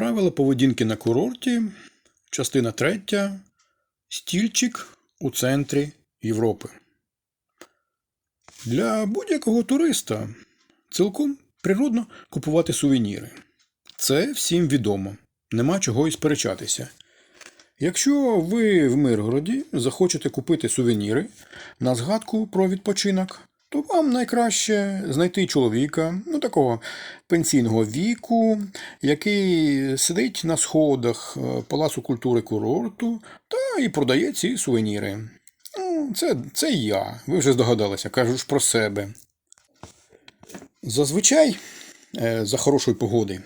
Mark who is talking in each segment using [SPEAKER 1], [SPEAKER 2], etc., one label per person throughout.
[SPEAKER 1] Правила поведінки на курорті, частина третя. Стільчик у центрі Європи. Для будь-якого туриста цілком природно купувати сувеніри. Це всім відомо, нема чого і сперечатися. Якщо ви в Миргороді захочете купити сувеніри на згадку про відпочинок, то вам найкраще знайти чоловіка, ну такого пенсійного віку, який сидить на сходах е, Палацу культури курорту та і продає ці сувеніри. Ну, це, це я, ви вже здогадалися, кажу ж про себе. Зазвичай, е, за хорошої погоди,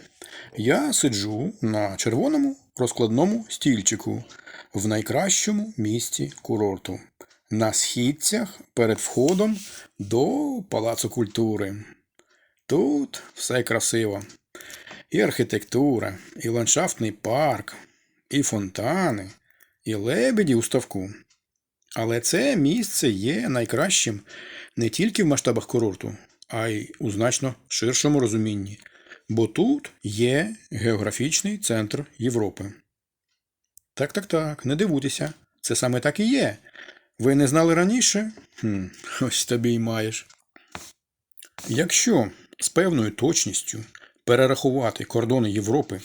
[SPEAKER 1] я сиджу на червоному розкладному стільчику в найкращому місці курорту на східцях перед входом до Палацу культури. Тут все красиво. І архітектура, і ландшафтний парк, і фонтани, і лебеді у ставку. Але це місце є найкращим не тільки в масштабах курорту, а й у значно ширшому розумінні, бо тут є географічний центр Європи. Так, так, так, не дивуйтеся, це саме так і є. Ви не знали раніше? Хм, ось тобі й маєш. Якщо з певною точністю перерахувати кордони Європи,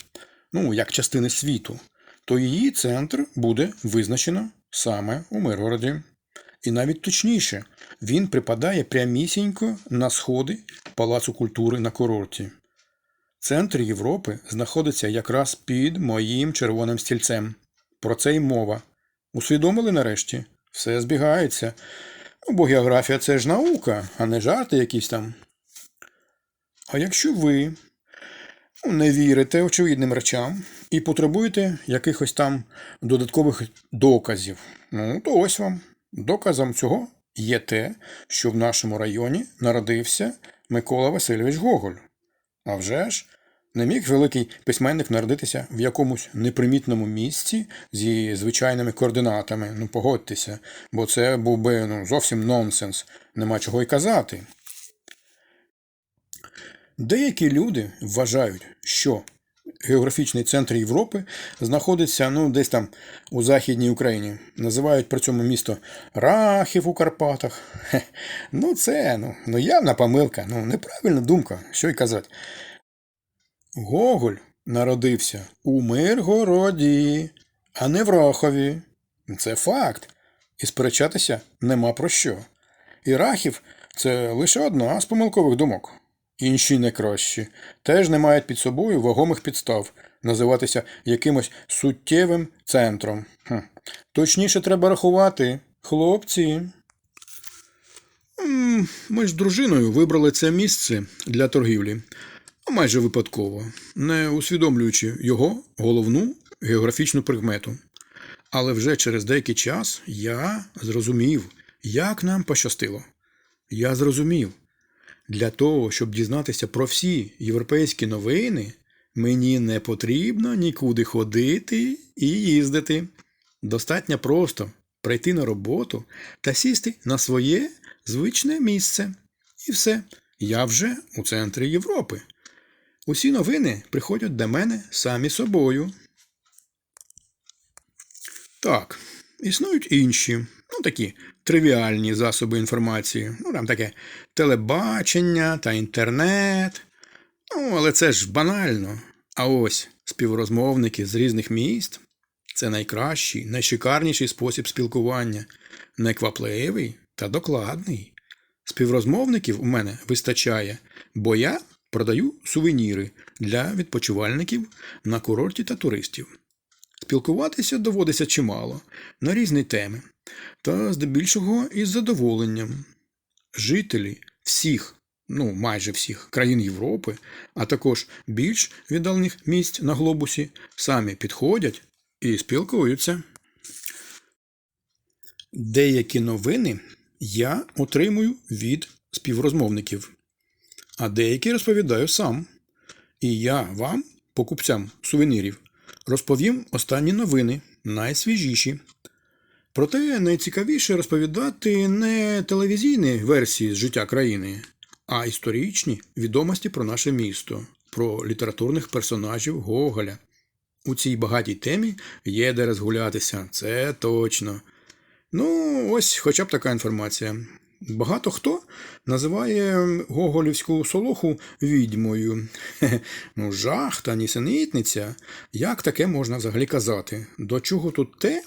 [SPEAKER 1] ну, як частини світу, то її центр буде визначено саме у Миргороді. І навіть точніше, він припадає прямісінько на сходи Палацу культури на курорті. Центр Європи знаходиться якраз під моїм червоним стільцем. Про це й мова. Усвідомили нарешті? Все збігається. Ну, бо географія це ж наука, а не жарти якісь там. А якщо ви ну, не вірите очевидним речам і потребуєте якихось там додаткових доказів, ну то ось вам. Доказом цього є те, що в нашому районі народився Микола Васильович Гоголь. А вже ж, не міг великий письменник народитися в якомусь непримітному місці зі звичайними координатами. Ну, погодьтеся, бо це був би ну, зовсім нонсенс, нема чого й казати. Деякі люди вважають, що географічний центр Європи знаходиться ну, десь там у Західній Україні. Називають при цьому місто Рахів у Карпатах. Хе, ну, це ну, ну, явна помилка, ну, неправильна думка, що й казати. Гоголь народився у Миргороді, а не в Рахові. Це факт. І сперечатися нема про що. І Рахів це лише одна з помилкових думок. Інші не кращі, теж не мають під собою вагомих підстав називатися якимось суттєвим центром. Хм. Точніше треба рахувати, хлопці. Ми ж з дружиною вибрали це місце для торгівлі майже випадково, не усвідомлюючи його головну географічну прикмету. Але вже через деякий час я зрозумів, як нам пощастило. Я зрозумів, для того, щоб дізнатися про всі європейські новини, мені не потрібно нікуди ходити і їздити. Достатньо просто прийти на роботу та сісти на своє звичне місце. І все, я вже у центрі Європи. Усі новини приходять до мене самі собою. Так, існують інші, ну такі тривіальні засоби інформації. Ну, там таке телебачення та інтернет. Ну, але це ж банально. А ось співрозмовники з різних міст це найкращий, найшикарніший спосіб спілкування, неквапливий та докладний. Співрозмовників у мене вистачає, бо я продаю сувеніри для відпочивальників на курорті та туристів. Спілкуватися доводиться чимало на різні теми, та здебільшого із задоволенням. Жителі всіх, ну майже всіх країн Європи, а також більш віддалених місць на глобусі, самі підходять і спілкуються. Деякі новини я отримую від співрозмовників, а деякі розповідаю сам. І я вам, покупцям сувенірів, розповім останні новини, найсвіжіші. Проте найцікавіше розповідати не телевізійні версії з життя країни, а історичні відомості про наше місто, про літературних персонажів Гоголя, У цій багатій темі є де розгулятися, це точно. Ну, ось хоча б така інформація. Багато хто називає Гоголівську солоху відьмою. Ну, жах та нісенітниця. Як таке можна взагалі казати? До чого тут те,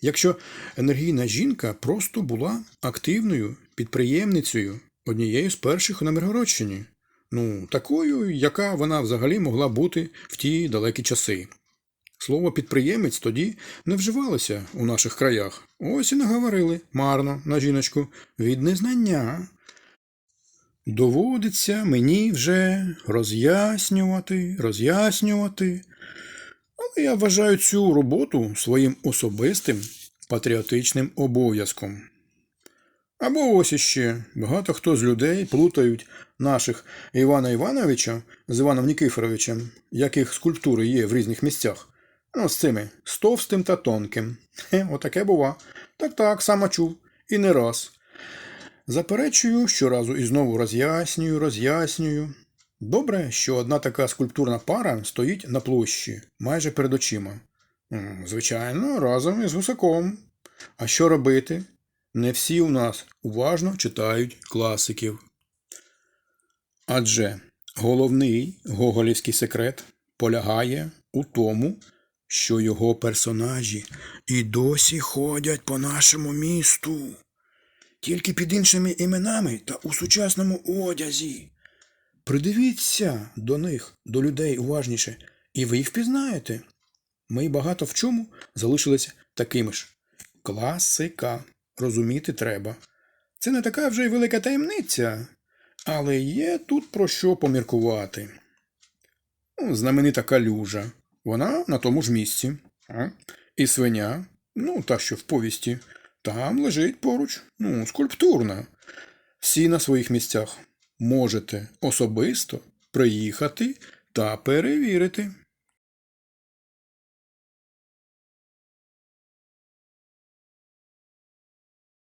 [SPEAKER 1] якщо енергійна жінка просто була активною підприємницею однією з перших у Намиргородщині? Ну, такою, яка вона взагалі могла бути в ті далекі часи. Слово підприємець тоді не вживалося у наших краях. Ось і наговорили марно на жіночку від незнання. Доводиться мені вже роз'яснювати, роз'яснювати. Але я вважаю цю роботу своїм особистим патріотичним обов'язком. Або ось іще багато хто з людей плутають наших Івана Івановича з Іваном Нікифоровичем, яких скульптури є в різних місцях. Ну, з цими з товстим та тонким. Отаке бува. Так так, сама чув. І не раз. Заперечую щоразу і знову роз'яснюю, роз'яснюю. Добре, що одна така скульптурна пара стоїть на площі, майже перед очима. Звичайно, разом із гусаком. А що робити? Не всі у нас уважно читають класиків. Адже головний гоголівський секрет полягає у тому, що його персонажі і досі ходять по нашому місту, тільки під іншими іменами та у сучасному одязі. Придивіться до них, до людей уважніше, і ви їх впізнаєте. Ми багато в чому залишилися такими ж. Класика. Розуміти треба. Це не така вже й велика таємниця, але є тут про що поміркувати. Ну, Знаменита калюжа. Вона на тому ж місці. І свиня, ну, та що в повісті, там лежить поруч, ну, скульптурна. Всі на своїх місцях можете особисто приїхати та перевірити.